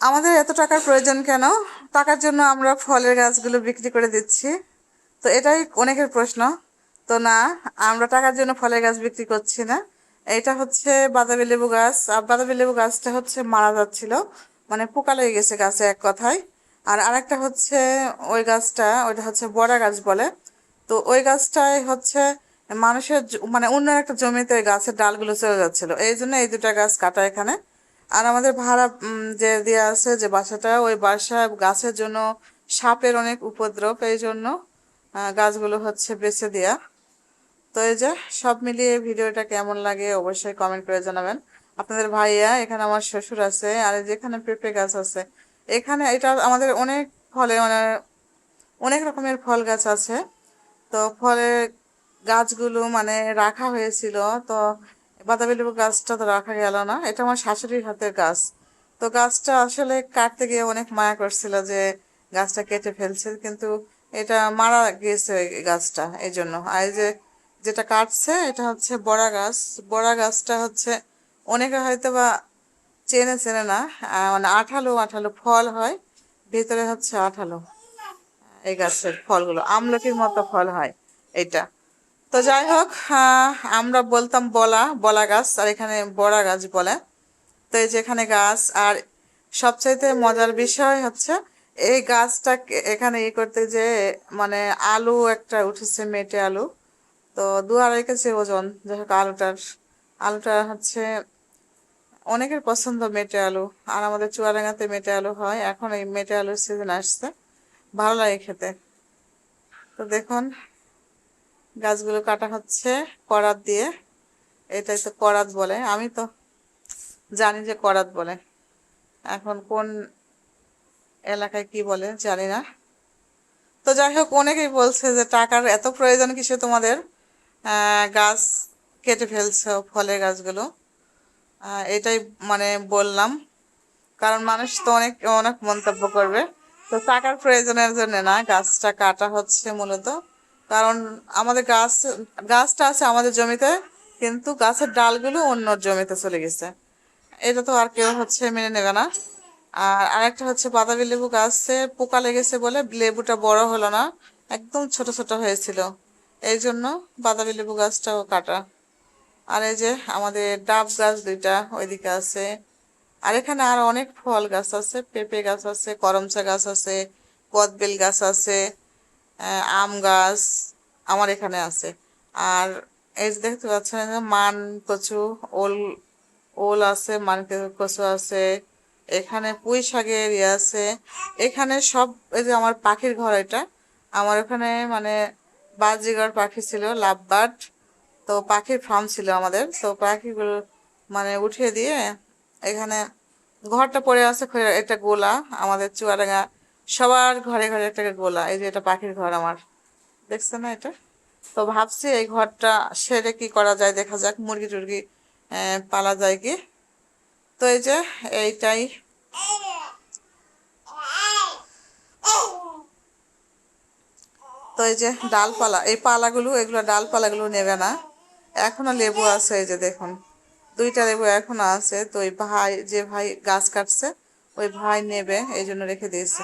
আমাদের এত টাকার প্রয়োজন কেন? টাকার জন্য আমরা ফলের গাছগুলো বিক্রি করে দিচ্ছি। তো এটাই অনেকের প্রশ্ন। তো না, আমরা টাকার জন্য ফলের গাছ বিক্রি করছি না। এটা হচ্ছে বাতাবি লেবু গাছ। আর বাতাবি লেবু গাছটা হচ্ছে মারা যাচ্ছিল। মানে পোকা লেগে গেছে গাছে এক কথায়। আর আরেকটা হচ্ছে ওই গাছটা, ওইটা হচ্ছে বড়া গাছ বলে। তো ওই গাছটায় হচ্ছে মানুষের মানে অন্য একটা জমিতে ওই গাছের ডালগুলো চলে যাচ্ছিল। এই জন্য এই দুটা গাছ কাটা এখানে। আর আমাদের ভাড়া যে দেওয়া আছে যে বাসাটা, ওই বাসা গাছের জন্য সাপের অনেক উপদ্রব, এই জন্য গাছগুলো হচ্ছে বেছে দেয়া। তো এই যে সব মিলিয়ে ভিডিওটা কেমন লাগে অবশ্যই কমেন্ট করে জানাবেন। আপনাদের ভাইয়া এখানে আমার শ্বশুর আছে, আর যেখানে পেঁপে গাছ আছে, এখানে এটা আমাদের অনেক ফলে মানে অনেক রকমের ফল গাছ আছে। তো ফলের গাছগুলো মানে রাখা হয়েছিল, তো বাতাবি লেবু গাছটা তো রাখা গেল না, এটা আমার শাশুড়ির হাতের গাছ। তো গাছটা আসলে কাটতে গিয়ে অনেক মায়া করছিল যে গাছটা কেটে ফেলছে, কিন্তু এটা মারা গিয়েছে গাছটা এই জন্য আর যে যেটা কাটছে, এটা হচ্ছে বড়া গাছ। বড়া গাছটা হচ্ছে, অনেকে হয়তো বা চেনে চেনে না মানে আঠালো আঠালো ফল হয়, ভেতরে হচ্ছে আঠালো। এই গাছের ফলগুলো, আমলকির মতো ফল হয় এটা। তো যাই হোক আমরা বলতাম বলা বলা গাছ, আর এখানে বড়া গাছ বলে। তো এই যে এখানে গাছ, আর সবচাইতে মজার বিষয় হচ্ছে, এই গাছটা এখানে ই করতে যে মানে আলু একটা উঠেছে, মেটে আলু। তো দু আড়াই কেজি ওজন, যাই হোক আলুটার। আলুটা হচ্ছে অনেকের পছন্দ মেটে আলু, আর আমাদের চুয়াডাঙ্গাতে মেটে আলু হয়। এখন এই মেটে আলুর সিজন আসছে, ভালো লাগে খেতে। তো দেখুন গাছগুলো কাটা হচ্ছে, করাত দিয়ে। এটাই তো করাত বলে। আমি তো জানি যে করাত বলে। এখন কোন এলাকায় কি বলে জানি না। তো যাই হোক, অনেকেই বলছে যে টাকার এত প্রয়োজন কিসে তোমাদের? গাছ কেটে ফেলছো, ফলের গাছগুলো। এটাই মানে বললাম। কারণ মানুষ তো অনেক অনেক মন্তব্য করবে। তো টাকার প্রয়োজনের জন্য না, গাছটা কাটা হচ্ছে মূলত। কারণ আমাদের গাছ, গাছটা আছে আমাদের জমিতে, কিন্তু গাছের ডালগুলো অন্য জমিতে চলে গেছে। এটা তো আর কেউ হচ্ছে মেনে নেবে না। আর আরেকটা হচ্ছে বাতাবি লেবু গাছে পোকা লেগেছে বলে লেবুটা বড় হলো না, একদম ছোট ছোট হয়েছিল। এই জন্য বাতাবি লেবু গাছটাও কাটা। আর এই যে আমাদের ডাব গাছ দুইটা ওইদিকে আছে। আর এখানে আরও অনেক ফল গাছ আছে, পেঁপে গাছ আছে, করমচা গাছ আছে কদবেল গাছ আছে। আম গাছ আমার এখানে আছে। আর এই যে দেখতে পাচ্ছেন মান কচু ওল ওল আছে মান কচু আছে, এখানে পুঁই শাকের ইয়ে আছে। এখানে সব, এই যে আমার পাখির ঘর এটা। আমার ওখানে মানে বাজিগর পাখি ছিল লাভ বার্ড তো পাখির ফার্ম ছিল আমাদের। তো পাখিগুলো মানে উঠিয়ে দিয়ে এখানে ঘরটা পড়ে আছে একটা গোলা, আমাদের চুয়াডাঙ্গা সবার ঘরে ঘরে একটা গোলা, এই যে এটা পাখির ঘর আমার। দেখছে না এটা? তো ভাবছি এই ঘরটা সেরে কি করা যায়, দেখা যাক, মুরগি টুরগি পালা যায় কি। তো এই যে এইটাই। তো এই যে ডালপালা, এই পালাগুলো, এগুলো ডালপালাগুলো নেবে না। এখনও লেবু আছে, এই যে দেখুন। দুইটা লেবু এখনও আছে, তো ওই ভাই, যে ভাই গাছ কাটছে, ওই ভাই নেবে, এই জন্য রেখে দিয়েছে।